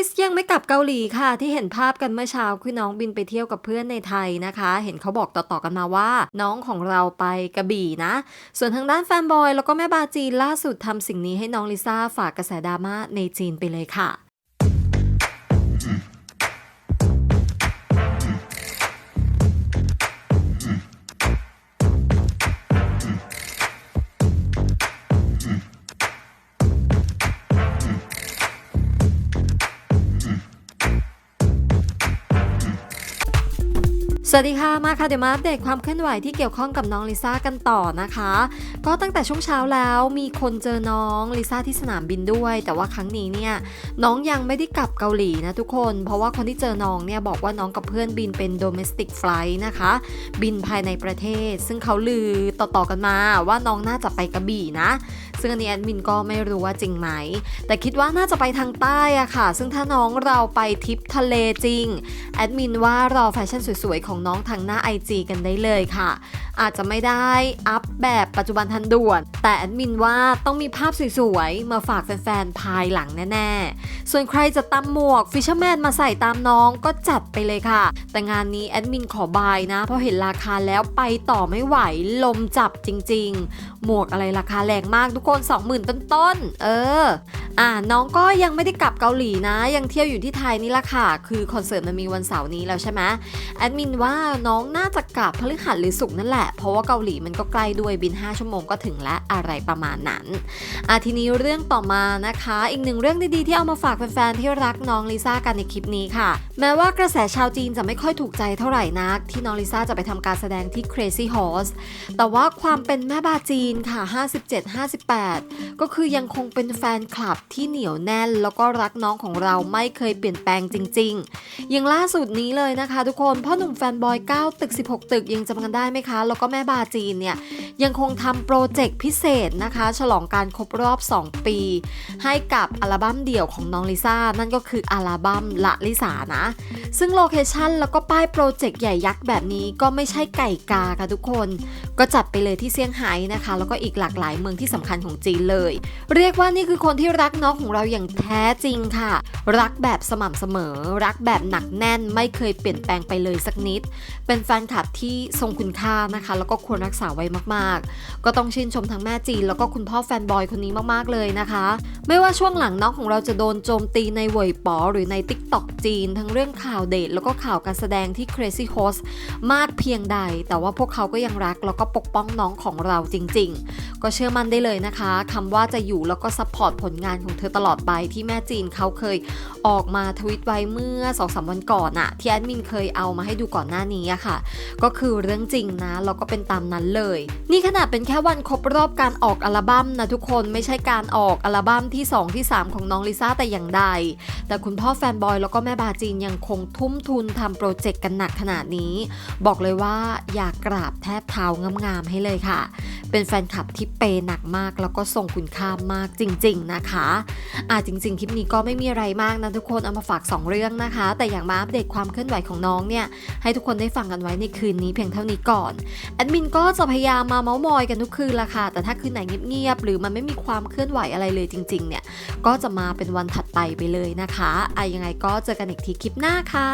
ริสยังไม่กลับเกาหลีค่ะ ที่เห็นภาพกันเมื่อเช้าคือน้องบินไปเที่ยวกับเพื่อนในไทยนะคะ เห็นเขาบอกต่อๆกันมาว่า น้องของเราไปกระบี่นะ ส่วนทางด้านแฟนบอยแล้วก็แม่บาจีนล่าสุดทำสิ่งนี้ให้น้องลิซ่าฝากกระแสดราม่าในจีนไปเลยค่ะ สวัสดีค่ะมาค่ะเดี๋ยวมาอัปเดตความเคลื่อนไหวที่เกี่ยวข้องกับน้องลิซ่ากันต่อนะคะ ก็ตั้งแต่ช่วงเช้าแล้วมีคนเจอน้องลิซ่าที่สนามบินด้วย แต่ว่าครั้งนี้เนี่ยน้องยังไม่ได้กลับเกาหลีนะทุกคน เพราะว่าคนที่เจอน้องเนี่ยบอกว่าน้องกับเพื่อนบินเป็น domestic flight นะคะ บินภายในประเทศ ซึ่งเขาลือต่อๆกันมาว่าน้องน่าจะไปกระบี่นะ ซึ่งอันนี้แอดมินก็ไม่รู้ว่าจริงไหม แต่คิดว่าน่าจะไปทางใต้อะค่ะ ซึ่งถ้าน้องเราไปทริปทะเลจริงแอดมินว่ารอแฟชั่นสวยๆของน้องทางหน้า IG กันได้เลยค่ะ อาจจะไม่ได้อัพแบบปัจจุบันทันด่วน แต่แอดมินว่าต้องมีภาพสวยๆ มาฝากแฟนๆ ภายหลังแน่ๆ ส่วนใครจะตำหมวกฟิชเชอร์แมนมาใส่ตามน้องก็จัดไปเลยค่ะ แต่งานนี้แอดมินขอบายนะ เพราะเห็นราคาแล้วไปต่อไม่ไหวลมจับจริง ๆ หมวกอะไรราคาแรงมากทุกคน 20,000 ต้นๆ เอออ่าน้องก็ยังไม่ได้กลับเกาหลีนะ ยังเที่ยวอยู่ที่ไทยนี่แหละค่ะ คือคอนเสิร์ตมันมีวันเสาร์นี้แล้วใช่ไหมแอดมินว่าน้องน่าจะกลับพฤหัสหรือศุกร์นั่นแหละ เพราะว่าเกาหลีมันก็ใกล้ด้วยบิน 5 ชั่วโมงก็ถึงและอะไรประมาณนั้นอะทีนี้เรื่องต่อมานะคะ อีกหนึ่งเรื่องดีๆที่เอามาฝากแฟนๆที่รักน้องลิซ่ากันในคลิปนี้ค่ะ แม้ว่ากระแสชาวจีนจะไม่ค่อยถูกใจเท่าไหร่นัก ที่น้องลิซ่าจะไปทำการแสดงที่ Crazy Horse แต่ว่าความเป็นแม่บาจีนค่ะ 57-58 ก็คือยังคงเป็นแฟนคลับที่เหนียวแน่น แล้วก็รักน้องของเราไม่เคยเปลี่ยนแปลงจริง ๆ อย่างล่าสุดนี้เลยนะคะ ทุกคนพ่อหนุ่มแฟนบอย 9 ตึก 16 ตึกยังจำกันได้ไหมคะ แล้วก็แม่บาจีนเนี่ยยังคงทำโปรเจกต์พิเศษนะคะ ฉลองการครบรอบ 2 ปี ให้กับอัลบั้มเดี่ยวของน้องลิซ่า นั่นก็คืออัลบั้มละลิสานะ ซึ่งโลเคชั่นแล้วก็ป้ายโปรเจกต์ใหญ่ยักษ์แบบนี้ก็ไม่ใช่ไก่กาค่ะทุกคน ก็จัดไปเลยที่เซี่ยงไฮ้นะคะ แล้วก็อีกหลากหลายเมืองที่สำคัญของจีนเลย เรียกว่านี่คือคนที่รักน้องของเราอย่างแท้จริงค่ะ รักแบบสม่ำเสมอ รักแบบหนักแน่นไม่เคยเปลี่ยนแปลงไปเลยสักนิดเป็นแฟนคลับที่ทรงคุณค่านะคะ แล้วก็ควรรักษาไว้มากๆ ก็ต้องชื่นชมทั้งแม่จีน แล้วก็คุณพ่อแฟนบอยคนนี้มากๆเลยนะคะ ไม่ว่าช่วงหลังน้องของเราจะโดนโจมตีในเว่ยป๋อหรือใน t ิ k t o k จีน ทั้งเรื่องข่าวเดทแล้วก็ข่าวการแสดงที่ Crazy Host มากเพียงใด แต่ว่าพวกเขาก็ยังรักแล้วก็ปกป้องน้องของเราจริง ๆ ก็เชื่อมั่นได้เลยนะคะคำว่าจะอยู่แล้วก็ซัพพอร์ตผลงานของเธอตลอดไปที่แม่จีนเขาเคยออกมาทวิตไว้เมื่อ2อสวันก่อนอะที่แอดมินเคยเอามาให้ดูก่อนหน้านี้อะค่ะ ก็คือเรื่องจริงนะแล้วก็เป็นตามนั้นเลย นี่ขนาดเป็นแค่วันครบรอบการออกอัลบั้มนะทุกคนไม่ใช่การออกอัลบั้มที่ 2 ที่ 3 ของน้องลิซ่าแต่อย่างใด แต่คุณพ่อแฟนบอยแล้วก็แม่บาจีนยังคงทุ่มทุนทำโปรเจกต์กันหนักขนาดนี้ บอกเลยว่าอยากกราบแทบเท้างามๆให้เลยค่ะ เป็นแฟนคลับที่เปย์หนักมาก แล้วก็ส่งคุณค่ามากจริง ๆนะคะอ่าจริง ๆ คลิปนี้ก็ไม่มีอะไรมากนะทุกคนเอามาฝาก 2 เรื่องนะคะ แต่อย่างมาอัปเดตความเคลื่อนไหวของน้องเนี่ยให้ทุกคนได้ฟังกันไว้ในคืนนี้เพียงเท่านี้ก่อนแอดมินก็จะพยายามมาเมาส์มอยกันทุกคืนละค่ะแต่ถ้าคืนไหนเงียบๆหรือมันไม่มีความเคลื่อนไหวอะไรเลยจริง ๆ เนี่ยก็จะมาเป็นวันถัดไปไปเลยนะคะอะยังไงก็เจอกันอีกทีคลิปหน้าค่ะ